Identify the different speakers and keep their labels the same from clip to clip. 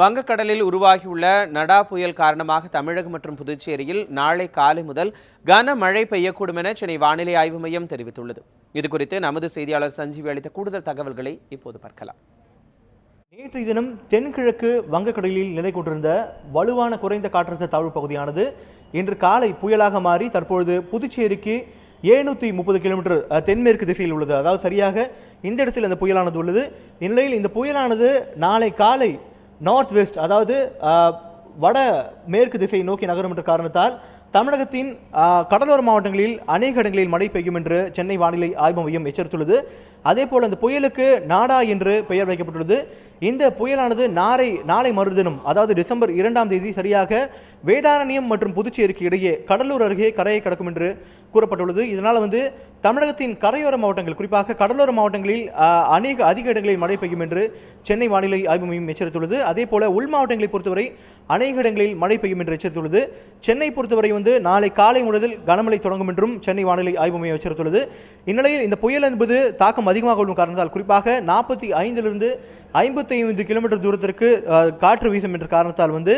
Speaker 1: வங்கக்கடலில் உருவாகியுள்ள நடா புயல் காரணமாக தமிழகம் மற்றும் புதுச்சேரியில் நாளை காலை முதல் கனமழை பெய்யக்கூடும் என சென்னை வானிலை ஆய்வு மையம் தெரிவித்துள்ளது இதுகுறித்து நமது செய்தியாளர் சஞ்சீவி அளித்த கூடுதல் தகவல்களை இப்போது பார்க்கலாம்
Speaker 2: நேற்றைய தினம் தென்கிழக்கு வங்கக்கடலில் நிலை கொண்டிருந்த வலுவான குறைந்த காற்றழுத்த தாழ்வு பகுதியானது இன்று காலை புயலாக மாறி தற்பொழுது புதுச்சேரிக்கு ஏழ்நூற்றி முப்பது கிலோமீட்டர் தென்மேற்கு திசையில் உள்ளது அதாவது சரியாக இந்த இடத்தில் அந்த புயலானது உள்ளது இந்நிலையில் இந்த புயலானது நாளை காலை நார்த் வெஸ்ட் அதாவது வட மேற்கு திசை நோக்கி நகரும் என்ற காரணத்தால் தமிழகத்தின் கடலோர மாவட்டங்களில் அநேக இடங்களில் மழை பெய்யும் என்று சென்னை வானிலை ஆய்வு மையம் எச்சரித்துள்ளது அதே போல் அந்த புயலுக்கு நாடா என்று பெயர் வைக்கப்பட்டுள்ளது இந்த புயலானது நாளை நாளை மறுதினம் அதாவது டிசம்பர் இரண்டாம் தேதி சரியாக வேதாரண்யம் மற்றும் புதுச்சேரிக்கு இடையே கடலூர் அருகே கரையை கடக்கும் என்று கூறப்பட்டுள்ளது இதனால் வந்து தமிழகத்தின் கரையோர மாவட்டங்கள் குறிப்பாக கடலோர மாவட்டங்களில் அநேக அதிக இடங்களில் மழை பெய்யும் என்று சென்னை வானிலை ஆய்வு மையம் எச்சரித்துள்ளது அதே போல உள் மாவட்டங்களை பொறுத்தவரை அநேக இடங்களில் மழை பெய்யும் என்று எச்சரித்துள்ளது சென்னை பொறுத்தவரை வந்து நாளை காலை முதலில் கனமழை தொடங்கும் என்றும் சென்னை வானிலை ஆய்வு மையம் எச்சரித்துள்ளது இந்நிலையில் இந்த புயல் என்பது தாக்கம் அதிகமாக உள்ள காரணத்தால் குறிப்பாக நாற்பத்தி ஐந்திலிருந்து ஐம்பத்தி ஐந்து கிலோமீட்டர் தூரத்திற்கு காற்று வீசும் என்ற காரணத்தால் வந்து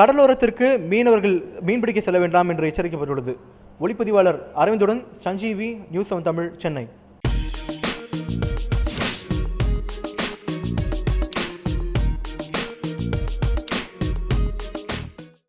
Speaker 2: கடலோரத்திற்கு மீனவர்கள் மீன்பிடிக்க செல்ல வேண்டாம் என்று எச்சரிக்கப்பட்டுள்ளது ஒளிப்பதிவாளர் அரவிந்துடன் சஞ்சீவி நியூஸ் செவன் தமிழ் சென்னை